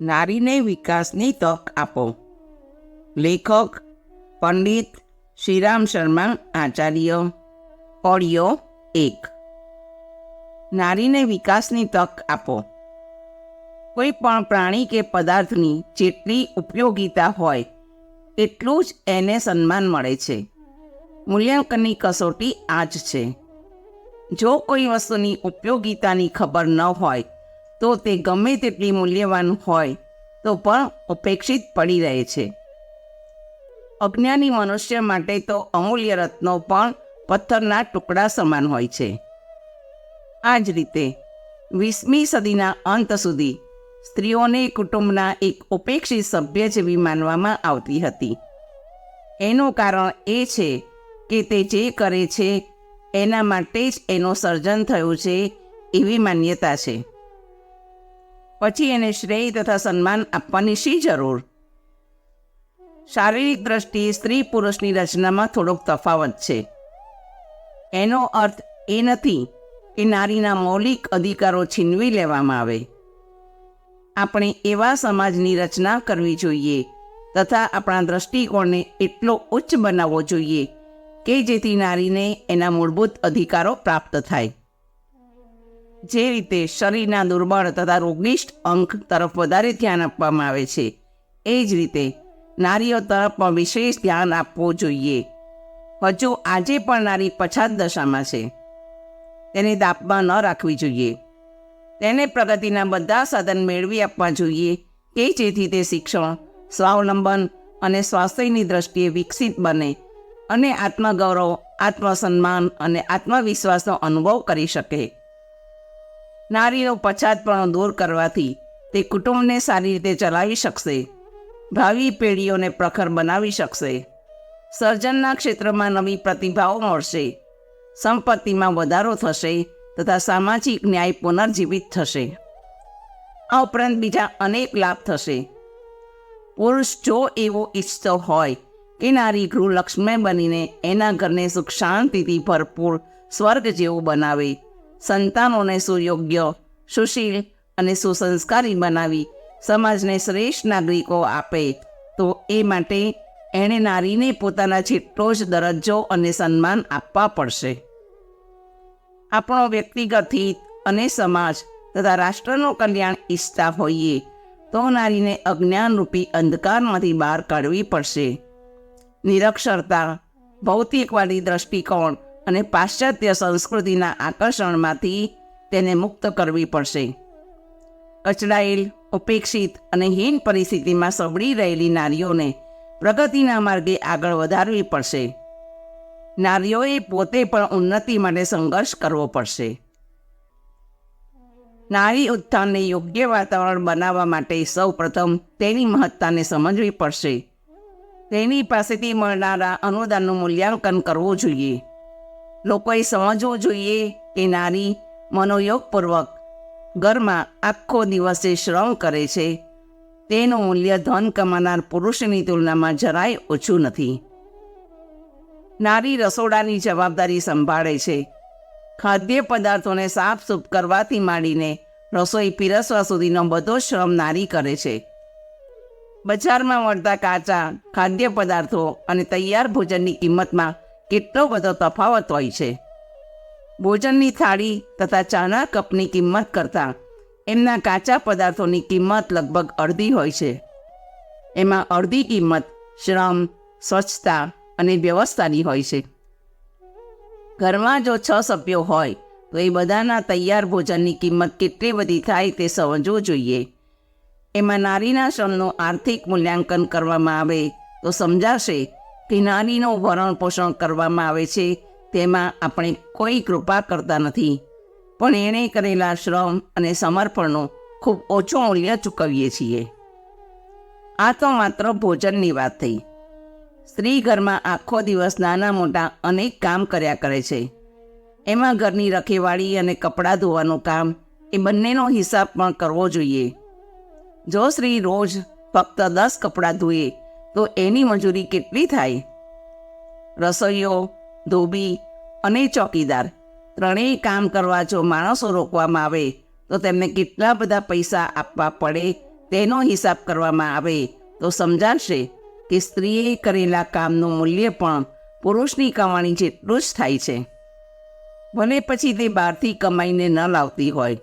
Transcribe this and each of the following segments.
નારીને વિકાસની તક આપો. લેખક, પંડિત શ્રીરામ શર્મા આચાર્ય. ઓડિયો એક. નારીને વિકાસની તક આપો. કોઈ પણ પ્રાણી કે પદાર્થની જેટલી ઉપયોગિતા હોય, એટલું જ એને સન્માન મળે છે. મૂલ્યાંકનની કસોટી આ જ છે. જો કોઈ વસ્તુની ઉપયોગિતાની ખબર ન હોય તો તે ગમે તેટલી મૂલ્યવાન હોય, તો પણ ઉપેક્ષિત પડી રહે છે. અજ્ઞાની મનુષ્ય માટે તો અમૂલ્ય રત્નો પણ પથ્થરના ટુકડા સમાન હોય છે. આ જ રીતે, વીસમી સદીના અંત સુધી સ્ત્રીઓને કુટુંબના એક ઉપેક્ષિત સભ્ય જેવી માનવામાં આવતી હતી. એનું કારણ એ છે કે તે જે કરે છે, એના માટે જ એનું સર્જન થયું છે એવી માન્યતા છે. પછી એને શ્રેય તથા સન્માન આપવાની શી જરૂર? શારીરિક દ્રષ્ટિએ સ્ત્રી પુરુષની રચનામાં થોડોક તફાવત છે. એનો અર્થ એ નથી કે નારીના મૌલિક અધિકારો છીનવી લેવામાં આવે. આપણે એવા સમાજની રચના કરવી જોઈએ તથા આપણા દ્રષ્ટિકોણને એટલો ઉચ્ચ બનાવવો જોઈએ કે જેથી નારીને એના મૂળભૂત અધિકારો પ્રાપ્ત થાય. જે રીતે શરીરના દુર્બળ તથા રોગિષ્ટ અંક તરફ વધારે ધ્યાન આપવામાં આવે છે, એ જ રીતે નારીઓ તરફ પણ વિશેષ ધ્યાન આપવું જોઈએ. હજુ આજે પણ નારી પછાત દશામાં છે. તેને દાપમાં ન રાખવી જોઈએ. તેને પ્રગતિના બધા સાધન મેળવી આપવા જોઈએ કે જેથી તે શિક્ષણ, સ્વાવલંબન અને સ્વાસ્થ્યની દ્રષ્ટિએ વિકસિત બને અને આત્મગૌરવ, આત્મસન્માન અને આત્મવિશ્વાસનો અનુભવ કરી શકે. નારીનો પછાતપણો દૂર કરવાથી તે કુટુંબને સારી રીતે ચલાવી શકશે. ભાવિ પેઢીઓને પ્રખર બનાવી શકશે. સર્જનના ક્ષેત્રમાં નવી પ્રતિભાઓ મળશે. સંપત્તિમાં વધારો થશે તથા સામાજિક ન્યાય પુનર્જીવિત થશે. આ ઉપરાંત બીજા અનેક લાભ થશે. પુરુષ જો એવો ઈચ્છતો હોય કે નારી ગૃહલક્ષ્મી બનીને એના ઘરને સુખ શાંતિથી ભરપૂર સ્વર્ગ જેવું બનાવે સંતાનોને સુયોગ્ય, સુશીલ અને સુસંસ્કારી બનાવી સમાજને શ્રેષ્ઠ નાગરિકો આપે. તો એ માટે એણે નારીને પોતાના જેટલો જ દરજ્જો અને સન્માન આપવા પડશે. આપણો વ્યક્તિગત હિત અને સમાજ તથા રાષ્ટ્રનું કલ્યાણ ઈચ્છતા હોઈએ, તો નારીને અજ્ઞાનરૂપી અંધકારમાંથી બહાર કાઢવી પડશે. નિરક્ષરતા, ભૌતિકવાદી દ્રષ્ટિકોણ અને પાશ્ચાત્ય સંસ્કૃતિના આકર્ષણમાંથી તેને મુક્ત કરવી પડશે. કચડાયેલ, ઉપેક્ષિત અને હીન પરિસ્થિતિમાં સબળી રહેલી નારીઓને પ્રગતિના માર્ગે આગળ વધારવી પડશે. નારીઓએ પોતે પણ ઉન્નતિ માટે સંઘર્ષ કરવો પડશે. નારી ઉત્થાનને યોગ્ય વાતાવરણ બનાવવા માટે સૌ પ્રથમ તેની મહત્તાને સમજવી પડશે. તેની પાસેથી મળનારા અનુદાનનું મૂલ્યાંકન કરવું જોઈએ. લોકોએ સમજવું જોઈએ કે નારી મનોયોગપૂર્વક ઘરમાં આખો દિવસે શ્રમ કરે છે. તેનું મૂલ્ય ધન કમાનાર પુરુષની તુલનામાં જરાય ઓછું નથી. નારી રસોડાની જવાબદારી સંભાળે છે. ખાદ્ય પદાર્થોને સાફસૂફ કરવાથી માંડીને રસોઈ પીરસવા સુધીનો બધો શ્રમ નારી કરે છે. બજારમાં મળતા કાચા ખાદ્ય પદાર્થો અને તૈયાર ભોજનની કિંમતમાં કેટલો બધો તફાવત હોય છે. ભોજનની થાળી તથા ચાના કપની કિંમત કરતાં એમના કાચા પદાર્થોની કિંમત લગભગ અડધી હોય છે. એમાં અડધી કિંમત શ્રમ, સ્વચ્છતા અને વ્યવસ્થાની હોય છે. ઘરમાં જો છ સભ્યો હોય, તો એ બધાના તૈયાર ભોજનની કિંમત કેટલી બધી થાય તે સમજવું જોઈએ. એમાં નારીના શ્રમનું આર્થિક મૂલ્યાંકન કરવામાં આવે તો સમજાશે કે નારીનું ભરણ પોષણ કરવામાં આવે છે, તેમાં આપણે કોઈ કૃપા કરતા નથી. પણ એણે કરેલા શ્રમ અને સમર્પણનું ખૂબ ઓછું મૂલ્ય ચૂકવીએ છીએ. આ તો માત્ર ભોજનની વાત થઈ. સ્ત્રી ઘરમાં આખો દિવસ નાના મોટા અનેક કામ કર્યા કરે છે. એમાં ઘરની રખેવાળી અને કપડાં ધોવાનું કામ એ બંનેનો હિસાબ પણ કરવો જોઈએ. જો સ્ત્રી રોજ ફક્ત દસ કપડાં ધોએ તો એની મજૂરી કેટલી થાય? રસોઈયો ધોબી અને ચોકીદાર ત્રણેય કામ કરવા જો માણસો રોકવામાં આવે, તો તેમને કેટલા બધા પૈસા આપવા પડે તેનો હિસાબ કરવામાં આવે, તો સમજાશે કે સ્ત્રીએ કરેલા કામનું મૂલ્ય પણ પુરુષની કમાણી જેટલું જ થાય છે. ભલે પછી તે બહારથી કમાઈને ન લાવતી હોય.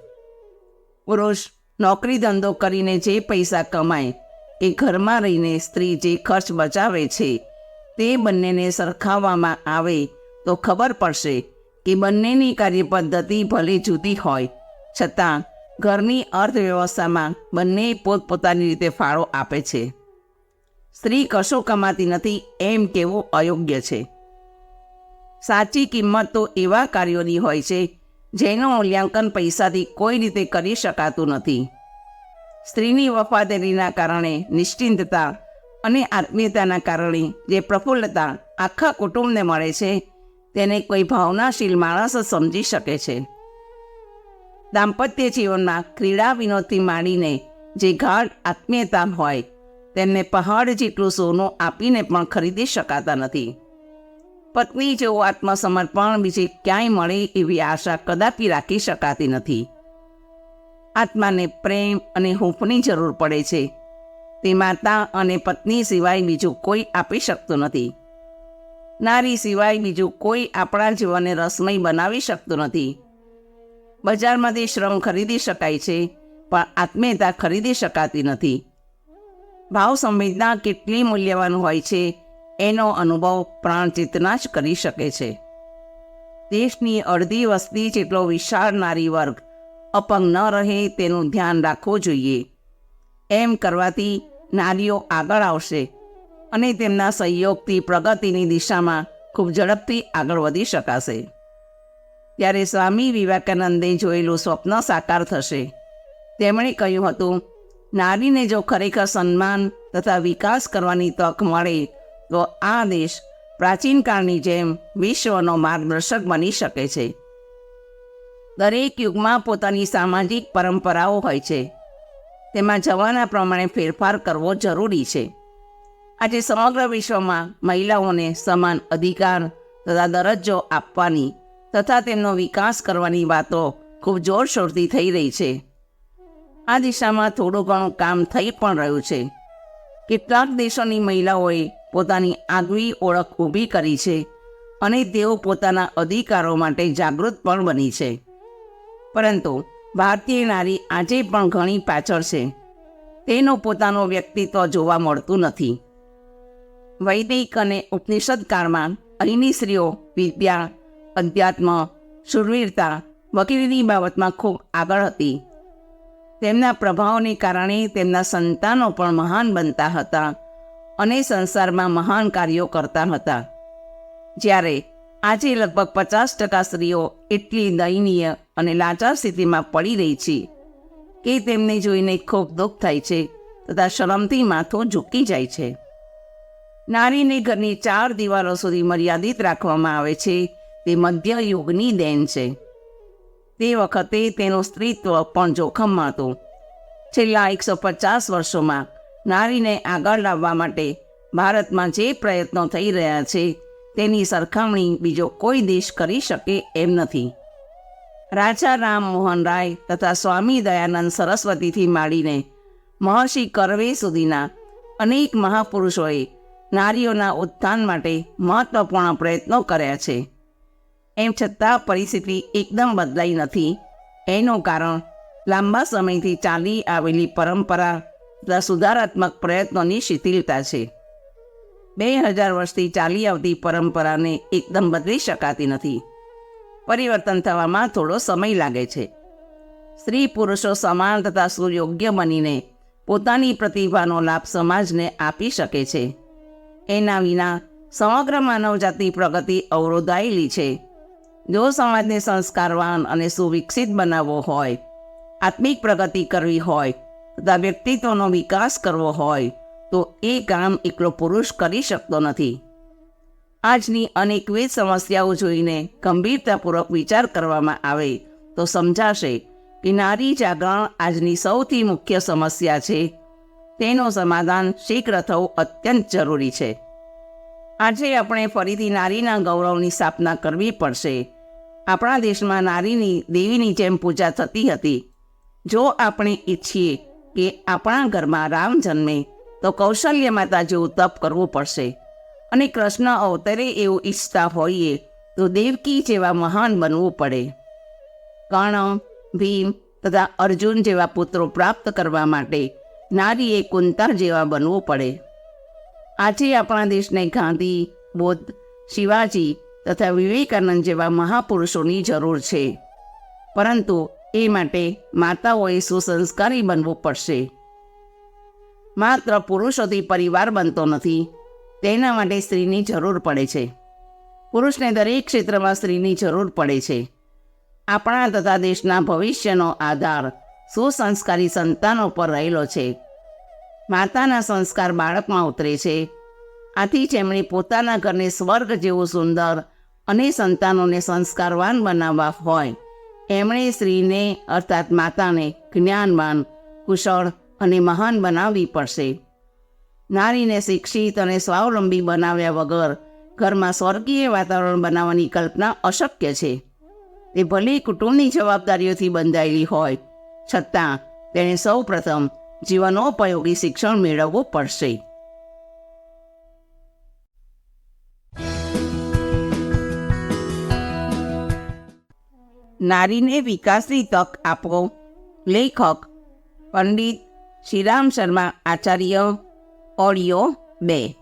પુરુષ નોકરી ધંધો કરીને જે પૈસા કમાય એ ઘરમાં રહીને સ્ત્રી જે ખર્ચ બચાવે છે તે બંનેને સરખાવવામાં આવે તો ખબર પડશે કે બંનેની કાર્યપદ્ધતિ ભલે જુદી હોય, છતાં ઘરની અર્થવ્યવસ્થામાં બંને પોતપોતાની રીતે ફાળો આપે છે. સ્ત્રી કશું કમાતી નથી એમ કહેવું અયોગ્ય છે. સાચી કિંમત તો એવા કાર્યોની હોય છે જેનું મૂલ્યાંકન પૈસાથી કોઈ રીતે કરી શકાતું નથી. સ્ત્રીની વફાદારીના કારણે નિશ્ચિંતતા અને આત્મીયતાના કારણે જે પ્રફુલ્લતા આખા કુટુંબને મળે છે, તેને કોઈ ભાવનાશીલ માણસ સમજી શકે છે. દાંપત્ય જીવનમાં ક્રીડા વિનોદથી માંડીને જે ગાઢ આત્મીયતા હોય, તેમને પહાડ જેટલું સોનું આપીને પણ ખરીદી શકાતા નથી. પત્ની જેવું આત્મસમર્પણ બીજે ક્યાંય મળે એવી આશા કદાપી રાખી શકાતી નથી. આત્માને પ્રેમ અને હૂંફની જરૂર પડે છે. તે માતા અને પત્ની સિવાય બીજું કોઈ આપી શકતું નથી. નારી સિવાય બીજું કોઈ આપણા જીવનને રસમય બનાવી શકતું નથી. બજારમાંથી શ્રમ ખરીદી શકાય છે, પણ આત્મીયતા ખરીદી શકાતી નથી. ભાવ સંવેદના કેટલી મૂલ્યવાન હોય છે, એનો અનુભવ પ્રાણચિતના જ કરી શકે છે. દેશની અડધી વસ્તી જેટલો વિશાળ નારી વર્ગ અપંગ ન રહે તેનું ધ્યાન રાખવું જોઈએ. એમ કરવાથી નારીઓ આગળ આવશે અને તેમના સહયોગથી પ્રગતિની દિશામાં ખૂબ ઝડપથી આગળ વધી શકાશે. ત્યારે સ્વામી વિવેકાનંદે જોયેલું સ્વપ્ન સાકાર થશે. તેમણે કહ્યું હતું, નારીને જો ખરેખર સન્માન તથા વિકાસ કરવાની તક મળે, તો આ દેશ પ્રાચીન કાળની જેમ વિશ્વનો માર્ગદર્શક બની શકે છે. દરેક યુગમાં પોતાની સામાજિક પરંપરાઓ હોય છે. તેમાં જવાના પ્રમાણે ફેરફાર કરવો જરૂરી છે. આજે સમગ્ર વિશ્વમાં મહિલાઓને સમાન અધિકાર તથા દરજ્જો આપવાની તથા તેમનો વિકાસ કરવાની વાતો ખૂબ જોરશોરથી થઈ રહી છે. આ દિશામાં થોડું ઘણું કામ થઈ પણ રહ્યું છે. કેટલાક દેશોની મહિલાઓએ પોતાની આગવી ઓળખ ઊભી કરી છે અને તેઓ પોતાના અધિકારો માટે જાગૃત પણ બની છે. પરંતુ ભારતીય નારી આજે પણ ઘણી પાછળ છે. તેનો પોતાનું વ્યક્તિત્વ જોવા મળતું નથી. વૈદિક અને ઉપનિષદ કાળમાં અહીંની સ્ત્રીઓ વિદ્યા, અધ્યાત્મ સુરવીરતા વગેરેની બાબતમાં ખૂબ આગળ હતી. તેમના પ્રભાવને કારણે તેમના સંતાનો પણ મહાન બનતા હતા અને સંસારમાં મહાન કાર્યો કરતા હતા. જ્યારે આજે લગભગ પચાસ ટકા સ્ત્રીઓ એટલી દયનીય અને લાચાર સ્થિતિમાં પડી રહી છે કે તેમને જોઈને ખૂબ દુઃખ થાય છે તથા શરમથી માથો ઝૂકી જાય છે. નારીને ઘરની ચાર દિવાલો સુધી મર્યાદિત રાખવામાં આવે છે તે મધ્ય યુગની દેન છે. તે વખતે તેનું સ્ત્રીત્વ પણ જોખમમાં હતું. છેલ્લા એકસો પચાસ વર્ષોમાં નારીને આગળ લાવવા માટે ભારતમાં જે પ્રયત્નો થઈ રહ્યા છે તેની સરખામણી બીજો કોઈ દેશ કરી શકે એમ નથી. રાજા રામ મોહન રાય તથા સ્વામી દયાનંદ સરસ્વતીથી માંડીને મહર્ષિ કરવે સુધીના અનેક મહાપુરુષોએ નારીઓના ઉત્થાન માટે મહત્વપૂર્ણ પ્રયત્નો કર્યા છે. એમ છતાં પરિસ્થિતિ એકદમ બદલાઈ નથી. એનું કારણ લાંબા સમયથી ચાલી આવેલી પરંપરા તથા સુધારાત્મક પ્રયત્નોની શિથિલતા છે. બે હજાર વર્ષથી ચાલી આવતી પરંપરાને એકદમ બદલી શકાતી નથી. પરિવર્તન થવામાં થોડો સમય લાગે છે. સ્ત્રી પુરુષો સમાન તથા સુયોગ્ય બનીને પોતાની પ્રતિભાનો લાભ સમાજને આપી શકે છે. એના વિના સમગ્ર માનવજાતિ પ્રગતિ અવરોધાયેલી છે. જો સમાજને સંસ્કારવાન અને સુવિકસિત બનાવવો હોય, આત્મિક પ્રગતિ કરવી હોય, તથા વ્યક્તિત્વનો વિકાસ કરવો હોય તો એ કામ એકલો પુરુષ કરી શકતો નથી. આજની અનેકવિધ સમસ્યાઓ જોઈને ગંભીરતાપૂર્વક વિચાર કરવામાં આવે તો સમજાશે કે નારી જાગરણ આજની સૌથી મુખ્ય સમસ્યા છે. તેનું સમાધાન શીઘ્ર થવું અત્યંત જરૂરી છે. આજે આપણે ફરીથી નારીના ગૌરવની સ્થાપના કરવી પડશે. આપણા દેશમાં નારીની દેવીની જેમ પૂજા થતી હતી. જો આપણે ઈચ્છીએ કે આપણા ઘરમાં રામ જન્મે તો કૌશલ્ય માતા જેવું તપ કરવું પડશે. અને કૃષ્ણ અવતરે એવું ઈચ્છતા હોઈએ તો દેવકી જેવા મહાન બનવું પડે. કર્ણ, ભીમ તથા અર્જુન જેવા પુત્રો પ્રાપ્ત કરવા માટે નારીએ કુંતા જેવા બનવું પડે. આજે આપણા દેશને ગાંધી, બુદ્ધ, શિવાજી તથા વિવેકાનંદ જેવા મહાપુરુષોની જરૂર છે. પરંતુ એ માટે માતાઓએ સુસંસ્કારી બનવું પડશે. માત્ર પુરુષોથી પરિવાર બનતો નથી. તેના માટે સ્ત્રીની જરૂર પડે છે. પુરુષને દરેક ક્ષેત્રમાં સ્ત્રીની જરૂર પડે છે. આપણા તથા દેશના ભવિષ્યનો આધાર સુસંસ્કારી સંતાનો પર રહેલો છે. માતાના સંસ્કાર બાળકમાં ઉતરે છે. આથી જેમણે પોતાના ઘરને સ્વર્ગ જેવું સુંદર અને સંતાનોને સંસ્કારવાન બનાવવા હોય, એમણે સ્ત્રીને, અર્થાત માતાને, જ્ઞાનવાન, કુશળ અને મહાન બનાવવી પડશે. નારીને શિક્ષિત અને સ્વાવલંબી બનાવ્યા વગર ઘરમાં સ્વર્ગીય વાતાવરણ બનાવવાની કલ્પના અશક્ય છે. તે ભલે કુટુંબની જવાબદારીઓથી બંધાયેલી હોય, છતાં તેણે સૌ પ્રથમ જીવનોપયોગી શિક્ષણ મેળવવું પડશે. નારીને વિકાસની તક આપો. લેખક, પંડિત શ્રીરામ શર્મા, આચાર્ય ઓડિયો બે.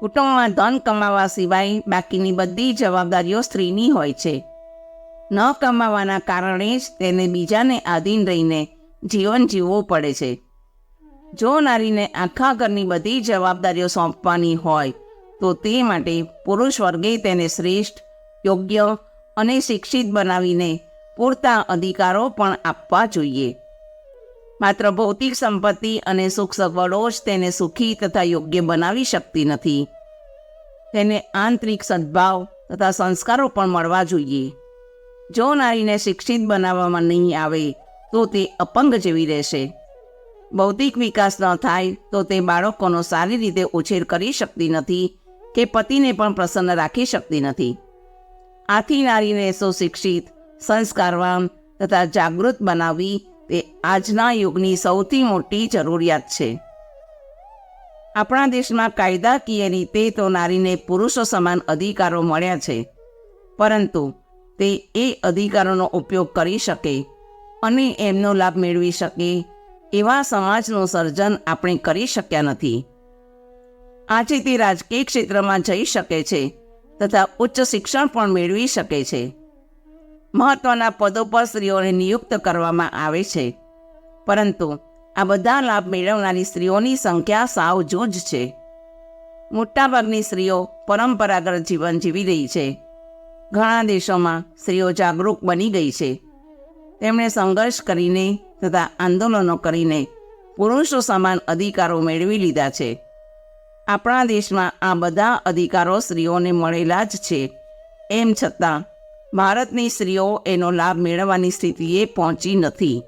કુટુંબમાં ધન કમાવા સિવાય બાકીની બધી જવાબદારીઓ સ્ત્રીની હોય છે. ન કમાવાના કારણે જ તેને બીજાને આધીન રહીને જીવન જીવવું પડે છે. જો નારીને આખા ઘરની બધી જવાબદારીઓ સોંપવાની હોય, તો તે માટે પુરુષ વર્ગે તેને શ્રેષ્ઠ, યોગ્ય અને શિક્ષિત બનાવીને પૂરતા અધિકારો પણ આપવા જોઈએ. માત્ર ભૌતિક સંપત્તિ અને સુખ સગવડો જ તેને સુખી તથા યોગ્ય બનાવી શકતી નથી. તેને આંતરિક સદભાવ તથા સંસ્કારો પણ મળવા જોઈએ. જો નારીને શિક્ષિત બનાવવામાં નહીં આવે, તો તે અપંગ જેવી રહેશે. બૌદ્ધિક વિકાસ ન થાય, તો તે બાળકોનો સારી રીતે ઉછેર કરી શકતી નથી કે પતિને પણ પ્રસન્ન રાખી શકતી નથી. આથી નારીને સુશિક્ષિત, સંસ્કારવાન તથા જાગૃત બનાવવી તે આજના યુગની સૌથી મોટી જરૂરિયાત છે. આપણા દેશમાં કાયદાકીય રીતે તો નારીને પુરુષો સમાન અધિકારો મળ્યા છે, પરંતુ તે એ અધિકારોનો ઉપયોગ કરી શકે અને એમનો લાભ મેળવી શકે એવા સમાજનું સર્જન આપણે કરી શક્યા નથી. આજે તે રાજકીય ક્ષેત્રમાં જઈ શકે છે તથા ઉચ્ચ શિક્ષણ પણ મેળવી શકે છે. મહત્ત્વના પદો પર સ્ત્રીઓને નિયુક્ત કરવામાં આવે છે. પરંતુ આ બધા લાભ મેળવનારી સ્ત્રીઓની સંખ્યા સાવ જૂજ છે. મોટાભાગની સ્ત્રીઓ પરંપરાગત જીવન જીવી રહી છે. ઘણા દેશોમાં સ્ત્રીઓ જાગૃત બની ગઈ છે. તેમણે સંઘર્ષ કરીને તથા આંદોલનો કરીને પુરુષો સમાન અધિકારો મેળવી લીધા છે. આપણા દેશમાં આ બધા અધિકારો સ્ત્રીઓને મળેલા જ છે. એમ છતાં ભારતની સ્ત્રીઓ એનો લાભ મેળવવાની સ્થિતિએ પહોંચી નથી.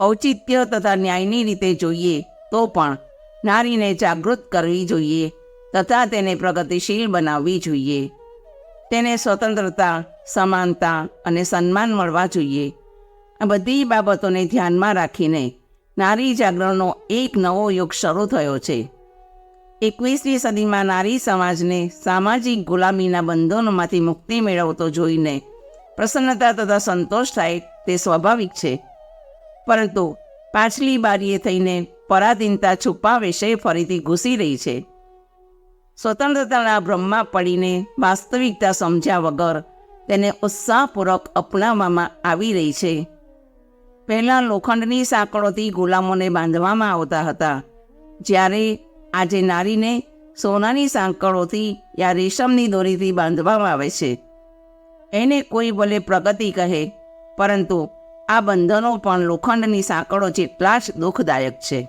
ઔચિત્ય તથા ન્યાયની રીતે જોઈએ તો પણ નારીને જાગૃત કરવી જોઈએ તથા તેને પ્રગતિશીલ બનાવવી જોઈએ. તેને સ્વતંત્રતા, સમાનતા અને સન્માન મળવા જોઈએ. આ બધી બાબતોને ધ્યાનમાં રાખીને નારી જાગરણનો એક નવો યુગ શરૂ થયો છે. એકવીસમી સદીમાં નારી સમાજને સામાજિક ગુલામીના બંધનોમાંથી મુક્તિ મેળવતો જોઈને પ્રસન્નતા તથા સંતોષ થાય તે સ્વાભાવિક છે. પરંતુ પાછલી બારીએ થઈને પરાધીનતા છુપા વિશે ફરીથી ઘૂસી રહી છે. સ્વતંત્રતાના ભ્રમમાં પડીને વાસ્તવિકતા સમજ્યા વગર તેને ઉત્સાહપૂર્વક અપનાવવામાં આવી રહી છે. પહેલાં લોખંડની સાંકળોથી ગુલામોને બાંધવામાં આવતા હતા. જ્યારે આજે નારીને સોનાની સાંકળોથી યા રેશમની દોરીથી બાંધવામાં આવે છે. એને કોઈ ભલે પ્રગતિ કહે, પરંતુ આ બંધનો પણ લોખંડની સાંકળો જેટલા જ દુઃખદાયક છે.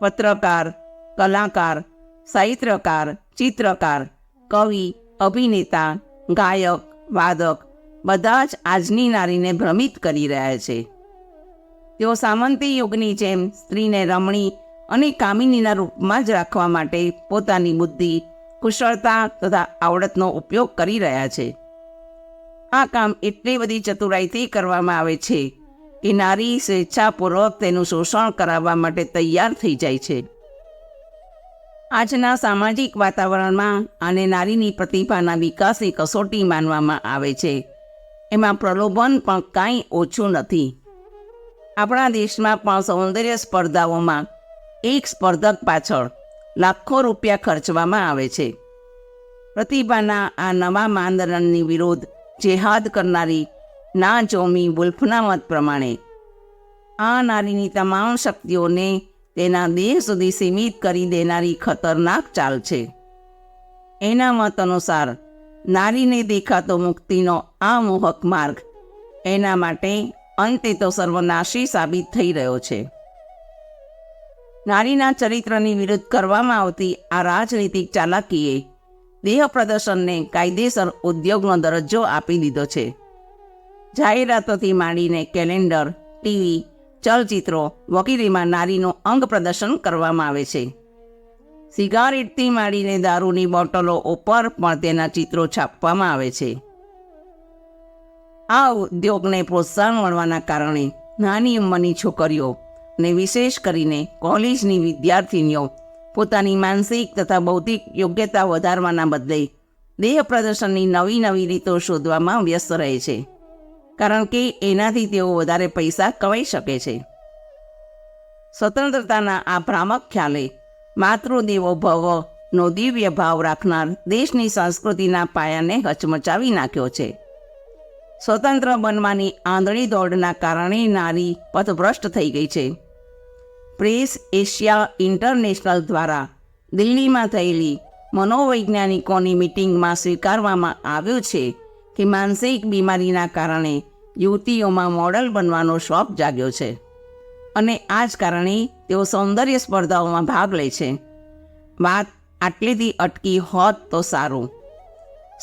પત્રકાર, કલાકાર, સાહિત્યકાર, ચિત્રકાર, કવિ, અભિનેતા, ગાયક, વાદક બધા જ આજની નારીને ભ્રમિત કરી રહ્યા છે. તેઓ સામંતી યુગની જેમ સ્ત્રીને રમણી અને કામિનીના રૂપમાં જ રાખવા માટે પોતાની બુદ્ધિ, કુશળતા તથા આવડતનો ઉપયોગ કરી રહ્યા છે. આ કામ એટલી બધી ચતુરાઈથી કરવામાં આવે છે કે નારી સ્વેચ્છાપૂર્વક તેનું શોષણ કરાવવા માટે તૈયાર થઈ જાય છે. આજના સામાજિક વાતાવરણમાં આને નારીની પ્રતિભાના વિકાસની કસોટી માનવામાં આવે છે. એમાં પ્રલોભન પણ કાંઈ ઓછું નથી. આપણા દેશમાં પણ સૌંદર્ય સ્પર્ધાઓમાં એક સ્પર્ધક પાછળ લાખો રૂપિયા ખર્ચવામાં આવે છે. પ્રતિભાના આ નવા માનદંડની વિરોધ જેહાદ કરનારી ના જોમી વુલ્ફના મત પ્રમાણે. આ નારીની તમામ શક્તિઓને તેના દેહ સુધી સીમિત કરી દેનારી ખતરનાક ચાલ છે. એના મત અનુસાર નારીને દેખાતો મુક્તિનો આ મોહક માર્ગ એના માટે અંતે તો સર્વનાશી સાબિત થઈ રહ્યો છે. નારીના ચરિત્રની વિરુદ્ધ કરવામાં આવતી આ રાજનીતિક ચાલાકીએ દેહ પ્રદર્શનને કાયદેસર ઉદ્યોગનો દરજ્જો આપી દીધો છે. જાહેરાતોથી માંડીને કેલેન્ડર, ટીવી, ચલચિત્રો વગેરેમાં નારીનું અંગ પ્રદર્શન કરવામાં આવે છે. સિગારેટથી માંડીને દારૂની બોટલો ઉપર પણ તેના ચિત્રો છાપવામાં આવે છે. આ ઉદ્યોગને પ્રોત્સાહન મળવાના કારણે નાની ઉંમરની છોકરીઓ ને વિશેષ કરીને કોલેજની વિદ્યાર્થીનીઓ પોતાની માનસિક તથા બૌદ્ધિક યોગ્યતા વધારવાના બદલે દેહ પ્રદર્શનની નવી નવી રીતો શોધવામાં વ્યસ્ત રહે છે. કારણ કે એનાથી તેઓ વધારે પૈસા કમાઈ શકે છે. સ્વતંત્રતાના આ ભ્રામક ખ્યાલે માતૃદેવો ભવનો દિવ્ય ભાવ રાખનાર દેશની સંસ્કૃતિના પાયાને હચમચાવી નાખ્યો છે. સ્વતંત્ર બનવાની આંધળી દોડના કારણે નારી પથભ્રષ્ટ થઈ ગઈ છે. પ્રેસ એશિયા ઇન્ટરનેશનલ દ્વારા દિલ્હીમાં થયેલી મનોવૈજ્ઞાનિકોની મિટિંગમાં સ્વીકારવામાં આવ્યું છે કે માનસિક બીમારીના કારણે યુવતીઓમાં મોડલ બનવાનો શોખ જાગ્યો છે અને આ જ કારણે તેઓ સૌંદર્ય સ્પર્ધાઓમાં ભાગ લે છે. વાત આટલેથી અટકી હોત તો સારું.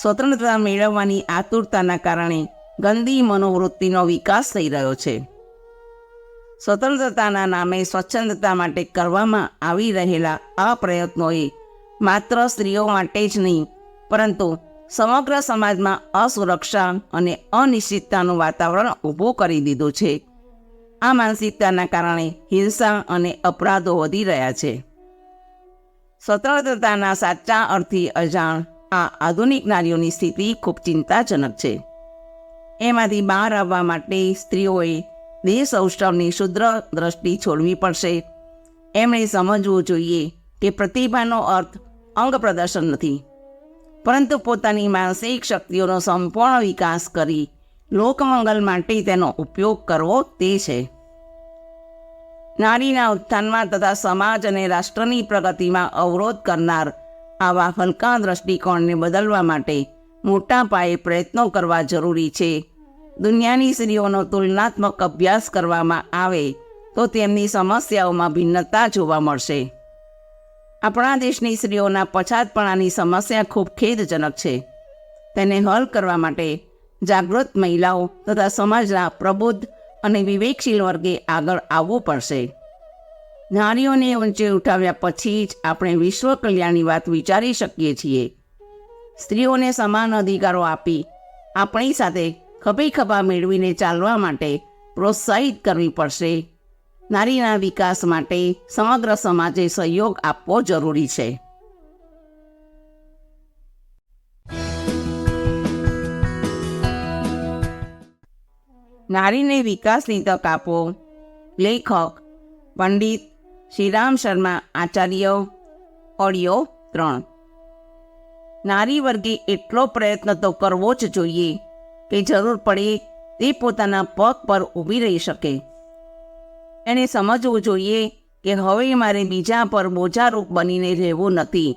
સ્વતંત્રતા મેળવવાની આતુરતાના કારણે ગંદી મનોવૃત્તિનો વિકાસ થઈ રહ્યો છે. સ્વતંત્રતાના નામે સ્વચ્છંદતા માટે કરવામાં આવી રહેલા આ પ્રયત્નોએ માત્ર સ્ત્રીઓ માટે જ નહીં, પરંતુ સમગ્ર સમાજમાં અસુરક્ષા અને અનિશ્ચિતતાનું વાતાવરણ ઊભું કરી દીધું છે. આ માનસિકતાના કારણે હિંસા અને અપરાધો વધી રહ્યા છે. સ્વતંત્રતાના સાચા અર્થી અજાણ આ આધુનિક નારીઓની સ્થિતિ ખૂબ ચિંતાજનક છે. એમાંથી બહાર આવવા માટે સ્ત્રીઓએ દેહ શુદ્ર દ્રષ્ટિ છોડવી પડશે. એમણે સમજવું જોઈએ કે પ્રતિભાનો અર્થ અંગ પ્રદર્શન નથી. પરંતુ પોતાની માનસિક શક્તિઓનો સંપૂર્ણ વિકાસ કરી લોકમંગલ માટે તેનો ઉપયોગ કરવો તે છે. નારીના ઉત્થાનમાં તથા સમાજ અને રાષ્ટ્રની પ્રગતિમાં અવરોધ કરનાર આવા હલકા દ્રષ્ટિકોણને બદલવા માટે મોટા પાયે પ્રયત્નો કરવા જરૂરી છે. દુનિયાની સ્ત્રીઓનો તુલનાત્મક અભ્યાસ કરવામાં આવે, તો તેમની સમસ્યાઓમાં ભિન્નતા જોવા મળશે. આપણા દેશની સ્ત્રીઓના પછાતપણાની સમસ્યા ખૂબ ખેદજનક છે. તેને હલ કરવા માટે જાગૃત મહિલાઓ તથા સમાજના પ્રબુદ્ધ અને વિવેકશીલ વર્ગે આગળ આવવું પડશે. નારીઓને ઊંચે ઉઠાવ્યા પછી જ આપણે વિશ્વ કલ્યાણની વાત વિચારી શકીએ છીએ. સ્ત્રીઓને સમાન અધિકારો આપી આપણી સાથે ખભે ખભા મેળવીને ચાલવા માટે પ્રોત્સાહિત કરવી પડશે. નારીના વિકાસ માટે સમગ્ર સમાજે સહયોગ આપવો જરૂરી છે. નારીને વિકાસની તક આપો. લેખક, પંડિત શ્રીરામ શર્મા, આચાર્ય, ઓડિયો ત્રણ. નારી વર્ગે એટલો પ્રયત્ન તો કરવો જ જોઈએ. કે જરૂર પડે તે પોતાના પગ પર ઊભી રહી શકે. એણે સમજવું જોઈએ કે હવે મારે બીજા પર બોજારૂપ બનીને રહેવું નથી.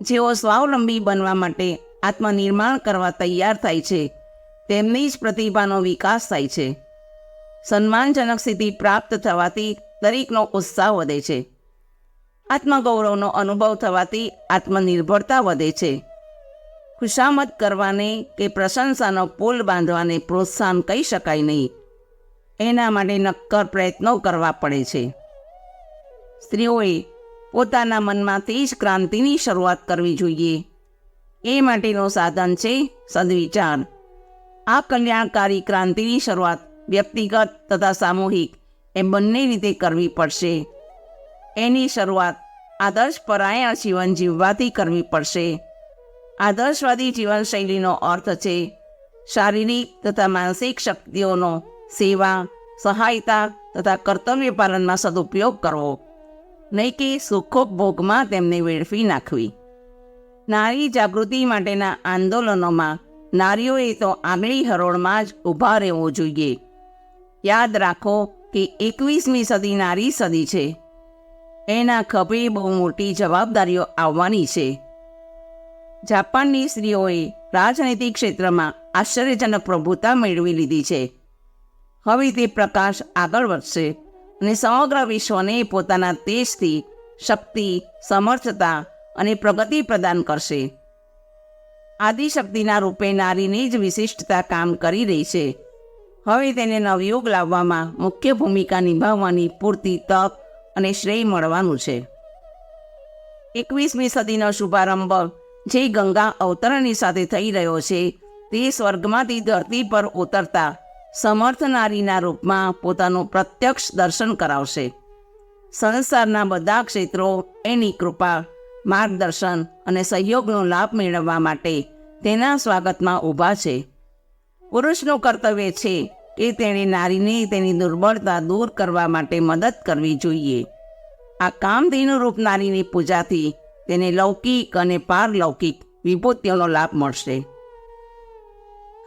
જેઓ સ્વાવલંબી બનવા માટે આત્મનિર્માણ કરવા તૈયાર થાય છે, તેમની જ પ્રતિભાનો વિકાસ થાય છે. સન્માનજનક સ્થિતિ પ્રાપ્ત થવાથી દરેકનો ઉત્સાહ વધે છે. આત્મગૌરવનો અનુભવ થવાથી આત્મનિર્ભરતા વધે છે. ખુશામત કરવાને કે પ્રશંસાનો પુલ બાંધવાને પ્રોત્સાહન કહી શકાય નહીં. એના માટે નક્કર પ્રયત્નો કરવા પડે છે. સ્ત્રીઓએ પોતાના મનમાંથી જ ક્રાંતિની શરૂઆત કરવી જોઈએ. એ માટેનું સાધન છે સદવિચાર. આ કલ્યાણકારી ક્રાંતિની શરૂઆત વ્યક્તિગત તથા સામૂહિક એ બંને રીતે કરવી પડશે. એની શરૂઆત આદર્શ પરાયણ જીવન જીવવાથી કરવી પડશે. આદર્શવાદી જીવનશૈલીનો અર્થ છે શારીરિક તથા માનસિક શક્તિઓનો સેવા, સહાયતા તથા કર્તવ્ય પાલનમાં સદુપયોગ કરવો. નહીં કે સુખોપભોગમાં તેમને વેડફી નાખવી. નારી જાગૃતિ માટેના આંદોલનોમાં નારીઓએ તો આગલી હરોળમાં જ ઊભા રહેવું જોઈએ. યાદ રાખો કે એકવીસમી સદી નારી સદી છે. એના ખભે બહુ મોટી જવાબદારીઓ આવવાની છે. જાપાનની સ્ત્રીઓએ રાજનૈતિક ક્ષેત્રમાં આશ્ચર્યજનક પ્રભુતા મેળવી લીધી છે. હવે તે પ્રકાશ આગળ વધશે અને સમગ્ર વિશ્વને પોતાના તેજથી, શક્તિ, સમર્થતા અને પ્રગતિ પ્રદાન કરશે. આદિશક્તિના રૂપે નારીની જ વિશિષ્ટતા કામ કરી રહી છે. હવે તેને નવયોગ લાવવામાં મુખ્ય ભૂમિકા નિભાવવાની પૂરતી તક અને શ્રેય મળવાનું છે. એકવીસમી સદીનો શુભારંભ જે ગંગા અવતરણની સાથે થઈ રહ્યો છે, તે સ્વર્ગમાંથી ધરતી પર ઉતરતા સમર્થ નારીના રૂપમાં પોતાનું પ્રત્યક્ષ દર્શન કરાવશે. સંસારના બધા ક્ષેત્રો એની કૃપા, માર્ગદર્શન અને સહયોગનો લાભ મેળવવા માટે તેના સ્વાગતમાં ઊભા છે. પુરુષનું કર્તવ્ય છે કે તેણે નારીને તેની દુર્બળતા દૂર કરવા માટે મદદ કરવી જોઈએ. આ કામધેનુ રૂપ નારીની પૂજાથી તેને લૌકિક અને પારલૌકિક વિભૂતિઓનો લાભ મળશે.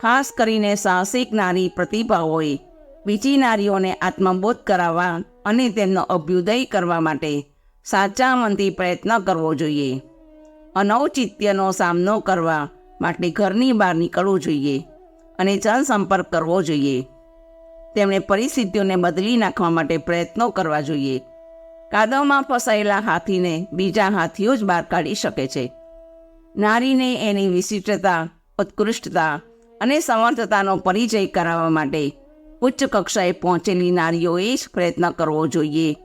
ખાસ કરીને સાહસિક નારી પ્રતિભાઓએ બીજી નારીઓને આત્મબોધ કરાવવા અને તેમનો અભ્યુદય કરવા માટે સાચા મનથી પ્રયત્ન કરવો જોઈએ. અનૌચિત્યનો સામનો કરવા માટે ઘરની બહાર નીકળવું જોઈએ અને જનસંપર્ક કરવો જોઈએ. તેમણે પરિસ્થિતિઓને બદલી નાખવા માટે પ્રયત્નો કરવા જોઈએ. કાદવમાં ફસાયેલા હાથીને બીજા હાથીઓ જ બહાર કાઢી શકે છે. નારીને એની વિશિષ્ટતા, ઉત્કૃષ્ટતા અને સમર્થતાનો પરિચય કરાવવા માટે ઉચ્ચ કક્ષાએ પહોંચેલી નારીઓએ જ પ્રયત્ન કરવો જોઈએ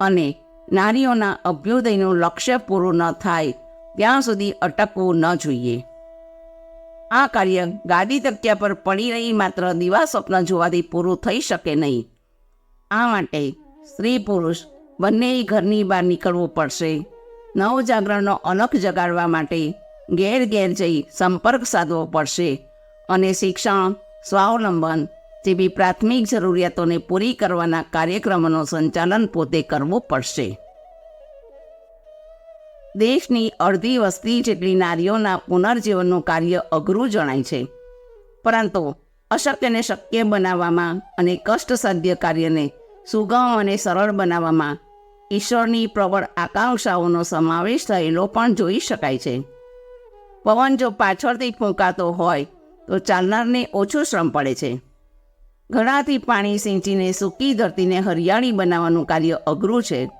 અને નારીઓના અભ્યુદયનું લક્ષ્ય પૂરું ન થાય ત્યાં સુધી અટકવું ન જોઈએ. આ કાર્ય ગાદી તકિયા પર પડી રહી માત્ર દિવા સ્વપ્ન જોવાથી પૂરું થઈ શકે નહીં. આ માટે સ્ત્રી પુરુષ બંને ઘરની બહાર નીકળવું પડશે. નવજાગરણનો અલખ જગાડવા માટે ઘેર ઘેર જઈ સંપર્ક સાધવો પડશે અને શિક્ષણ, સ્વાવલંબન જેવી પ્રાથમિક જરૂરિયાતોને પૂરી કરવાના કાર્યક્રમોનું સંચાલન પોતે કરવું પડશે. દેશની અડધી વસ્તી જેટલી નારીઓના પુનર્જીવનનું કાર્ય અઘરું જણાય છે. પરંતુ અશક્યને શક્ય બનાવવામાં અને કષ્ટસાધ્ય કાર્યને સુગમ અને સરળ બનાવવામાં ઈશ્વરની પ્રબળ આકાંક્ષાઓનો સમાવેશ થયેલો પણ જોઈ શકાય છે. પવન જો પાછળથી ફૂંકાતો હોય, તો ચાલનારને ઓછો શ્રમ પડે છે. ઘણાથી પાણી સિંચીને સૂકી ધરતીને હરિયાળી બનાવવાનું કાર્ય અઘરું છે.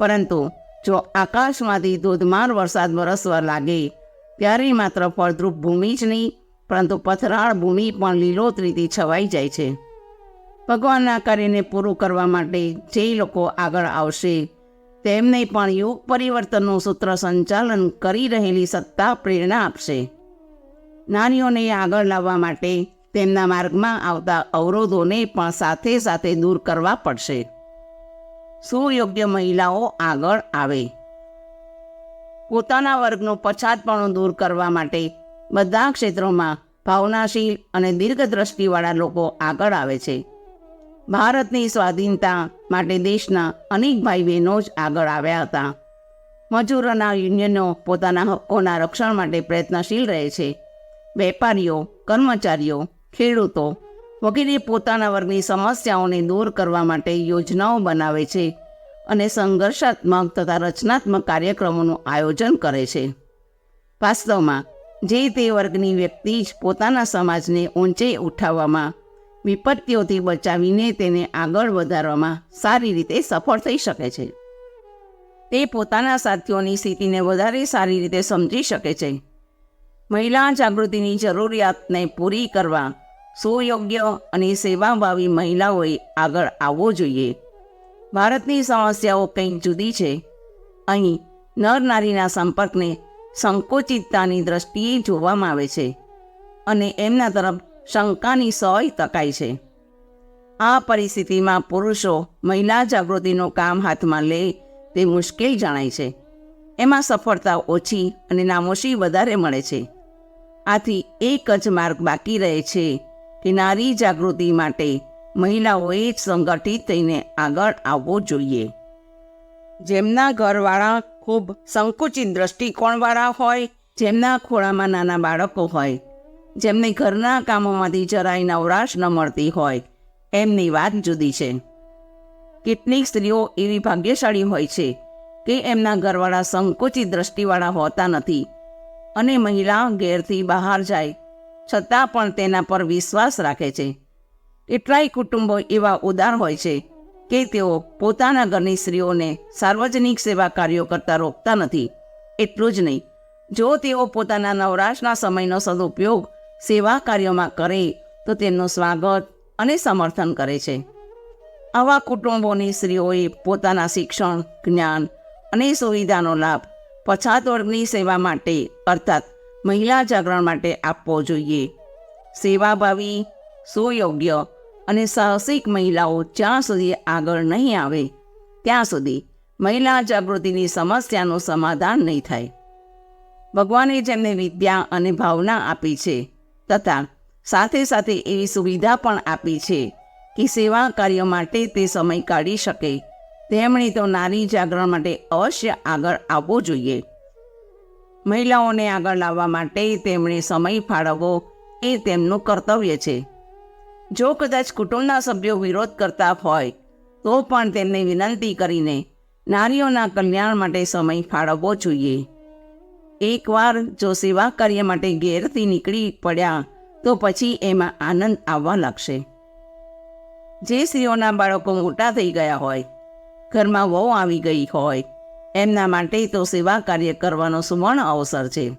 પરંતુ જો આકાશમાંથી ધોધમાર વરસાદ વરસવા લાગે, ત્યારે માત્ર ફળદ્રુપ ભૂમિ જ નહીં, પરંતુ પથરાળ ભૂમિ પણ લીલોતરીથી છવાઈ જાય છે. ભગવાનના કાર્યને પૂરું કરવા માટે જે લોકો આગળ આવશે, તેમને પણ યુગ પરિવર્તનનું સૂત્ર સંચાલન કરી રહેલી સત્તા પ્રેરણા આપશે. નારીઓને આગળ લાવવા માટે તેમના માર્ગમાં આવતા અવરોધોને પણ સાથે સાથે દૂર કરવા પડશે. સુયોગ્ય મહિલાઓ આગળ આવે. પોતાના વર્ગનું પછાતપણું દૂર કરવા માટે બધા ક્ષેત્રોમાં ભાવનાશીલ અને દીર્ઘદ્રષ્ટિવાળા લોકો આગળ આવે છે. ભારતની સ્વાધીનતા માટે દેશના અનેક ભાઈ બહેનો જ આગળ આવ્યા હતા. મજૂરોના યુનિયનો પોતાના હક્કોના રક્ષણ માટે પ્રયત્નશીલ રહે છે. વેપારીઓ, કર્મચારીઓ, ખેડૂતો વગેરે પોતાના વર્ગની સમસ્યાઓને દૂર કરવા માટે યોજનાઓ બનાવે છે અને સંઘર્ષાત્મક તથા રચનાત્મક કાર્યક્રમોનું આયોજન કરે છે. વાસ્તવમાં, જે તે વર્ગની વ્યક્તિ જ પોતાના સમાજને ઊંચે ઉઠાવવામાં વિપત્તિઓથી બચાવીને તેને આગળ વધારવામાં સારી રીતે સફળ થઈ શકે છે. તે પોતાના સાથીઓની સ્થિતિને વધારે સારી રીતે સમજી શકે છે. મહિલા જાગૃતિની જરૂરિયાતને પૂરી કરવા સુયોગ્ય અને સેવાભાવી મહિલાઓએ આગળ આવવો જોઈએ. ભારતની સમસ્યાઓ કંઈક જુદી છે. અહીં નર નારીના સંપર્કને સંકોચિતતાની દ્રષ્ટિએ જોવામાં આવે છે અને એમના તરફ શંકાની સોય તકાય છે. આ પરિસ્થિતિમાં પુરુષો મહિલા જાગૃતિનું કામ હાથમાં લે તે મુશ્કેલ જણાય છે. એમાં સફળતા ઓછી અને નામોશી વધારે મળે છે. આથી એક જ માર્ગ બાકી રહે છે કે નારી જાગૃતિ માટે મહિલાઓએ જ સંગઠિત થઈને આગળ આવવું જોઈએ. જેમના ઘરવાળા ખૂબ સંકુચિત દ્રષ્ટિકોણવાળા હોય, જેમના ખોળામાં નાના બાળકો હોય જેમને ઘરના કામોમાંથી જરાય નવરાશ ન મળતી હોય, એમની વાત જુદી છે. કેટલીક સ્ત્રીઓ એવી ભાગ્યશાળી હોય છે કે એમના ઘરવાળા સંકોચિત દ્રષ્ટિવાળા હોતા નથી અને મહિલા ઘેરથી બહાર જાય, છતાં પણ તેના પર વિશ્વાસ રાખે છે. કેટલાય કુટુંબો એવા ઉદાર હોય છે કે તેઓ પોતાના ઘરની સ્ત્રીઓને સાર્વજનિક સેવા કાર્યો કરતા રોકતા નથી. એટલું જ નહીં. જો તેઓ પોતાના નવરાશના સમયનો સદુપયોગ સેવા કાર્યોમાં કરે તો તેમનું સ્વાગત અને સમર્થન કરે છે. આવા કુટુંબોની સ્ત્રીઓએ પોતાના શિક્ષણ, જ્ઞાન અને સુવિધાનો લાભ પછાત વર્ગની સેવા માટે, અર્થાત મહિલા જાગરણ માટે આપવો જોઈએ. સેવાભાવી, સુયોગ્ય અને સાહસિક મહિલાઓ જ્યાં સુધી આગળ નહીં આવે, ત્યાં સુધી મહિલા જાગૃતિની સમસ્યાનું સમાધાન નહીં થાય. ભગવાને જેમને વિદ્યા અને ભાવના આપી છે તથા સાથે સાથે એવી સુવિધા પણ આપી છે કે સેવા કાર્ય માટે તે સમય કાઢી શકે. તેમણે તો નારી જાગરણ માટે અવશ્ય આગળ આવવો જોઈએ. મહિલાઓને આગળ લાવવા માટે તેમણે સમય ફાળવવો એ તેમનું કર્તવ્ય છે. જો કદાચ કુટુંબના સભ્યો વિરોધ કરતા હોય, તો પણ તેમને વિનંતી કરીને નારીઓના કલ્યાણ માટે સમય ફાળવવો જોઈએ. એકવાર જો સેવા કાર્ય માટે ઘેરથી નીકળી પડ્યા, તો પછી એમાં આનંદ આવવા લાગશે. જે સ્ત્રીઓના બાળકો મોટા થઈ ગયા હોય, ઘરમાં વહુ આવી ગઈ હોય, એમના માટે તો સેવા કાર્ય કરવાનો સુવર્ણ અવસર છે.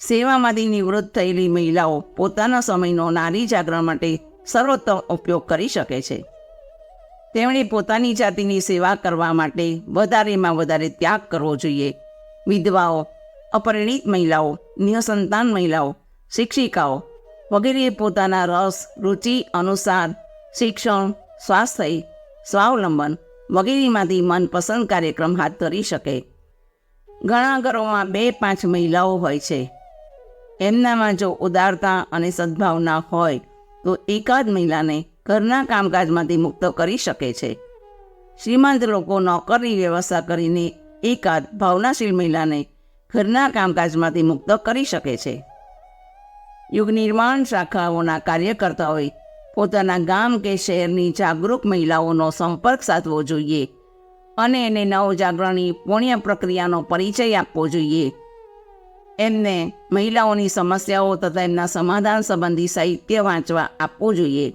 સેવામાંથી નિવૃત્ત થયેલી મહિલાઓ પોતાના સમયનો નારી જાગરણ માટે સર્વોત્તમ ઉપયોગ કરી શકે છે. તેમણે પોતાની જાતિની સેવા કરવા માટે વધારેમાં વધારે ત્યાગ કરવો જોઈએ. વિધવાઓ અપરિણિત મહિલાઓ નિઃસંતાન મહિલાઓ, શિક્ષિકાઓ વગેરે પોતાના રસ, રુચિ અનુસાર શિક્ષણ, સ્વાસ્થ્ય, સ્વાવલંબન વગેરેમાંથી મનપસંદ કાર્યક્રમ હાથ ધરી શકે. ઘણા ઘરોમાં બે પાંચ મહિલાઓ હોય છે. એમનામાં જો ઉદારતા અને સદ્ભાવના હોય, તો એકાદ મહિલાને ઘરના કામકાજમાંથી મુક્ત કરી શકે છે. શ્રીમંત લોકો નોકરની વ્યવસ્થા કરીને એકાદ ભાવનાશીલ મહિલાને ઘરના કામકાજમાંથી મુક્ત કરી શકે છે. યુગ નિર્માણ શાખાઓના કાર્યકર્તાઓએ પોતાના ગામ કે શહેરની જાગૃત મહિલાઓનો સંપર્ક સાધવો જોઈએ અને એને નવજાગરણની પુણ્ય પ્રક્રિયાનો પરિચય આપવો જોઈએ. એમને મહિલાઓની સમસ્યાઓ તથા એમના સમાધાન સંબંધી સાહિત્ય વાંચવા આપવું જોઈએ.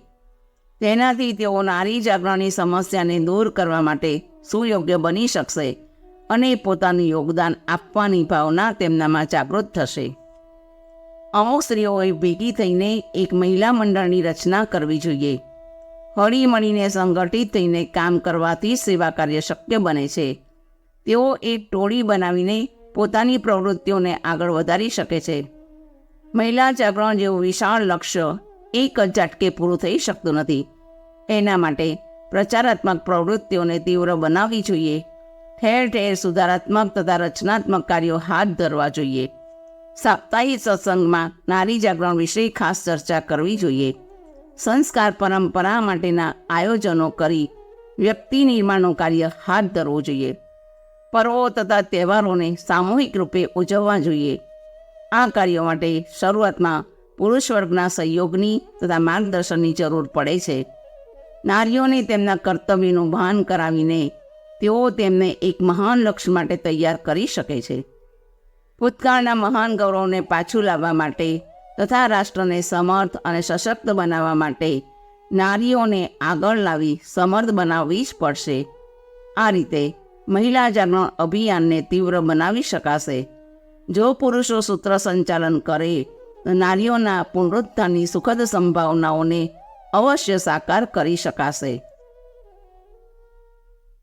તેનાથી તેઓ નારી જાગરણની સમસ્યાને દૂર કરવા માટે સુયોગ્ય બની શકશે. અને પોતાનું યોગદાન આપવાની ભાવના તેમનામાં જાગૃત થશે. અમુક સ્ત્રીઓએ ભેગી થઈને એક મહિલા મંડળની રચના કરવી જોઈએ. હળીમળીને સંગઠિત થઈને કામ કરવાથી સેવા કાર્ય શક્ય બને છે. તેઓ એક ટોળી બનાવીને પોતાની પ્રવૃત્તિઓને આગળ વધારી શકે છે. મહિલા જાગરણ જેવું વિશાળ લક્ષ્ય એક જ ઝાટકે પૂરું થઈ શકતું નથી. એના માટે પ્રચારાત્મક પ્રવૃત્તિઓને તીવ્ર બનાવવી જોઈએ. ઠેર ઠેર સુધારાત્મક તથા રચનાત્મક કાર્યો હાથ ધરવા જોઈએ. સાપ્તાહિક સત્સંગમાં નારી જાગરણ વિશે ખાસ ચર્ચા કરવી જોઈએ. સંસ્કાર પરંપરા માટેના આયોજનો કરી વ્યક્તિ નિર્માણનું કાર્ય હાથ ધરવું જોઈએ. પર્વો તથા તહેવારોને સામૂહિક રૂપે ઉજવવા જોઈએ. આ કાર્યો માટે શરૂઆતમાં પુરુષ વર્ગના સહયોગની તથા માર્ગદર્શનની જરૂર પડે છે. નારીઓને તેમના કર્તવ્યનું ભાન કરાવીને તેઓ તેમને એક મહાન લક્ષ્ય માટે તૈયાર કરી શકે છે. ભૂતકાળના મહાન ગૌરવને પાછું લાવવા માટે તથા રાષ્ટ્રને સમર્થ અને સશક્ત બનાવવા માટે નારીઓને આગળ લાવી સમર્થ બનાવવી જ પડશે. આ રીતે મહિલા જાગરણ અભિયાનને તીવ્ર બનાવી શકાશે. જો પુરુષો સૂત્ર સંચાલન કરે, તો નારીઓના પુનરુત્થાનની સુખદ સંભાવનાઓને અવશ્ય સાકાર કરી શકાશે.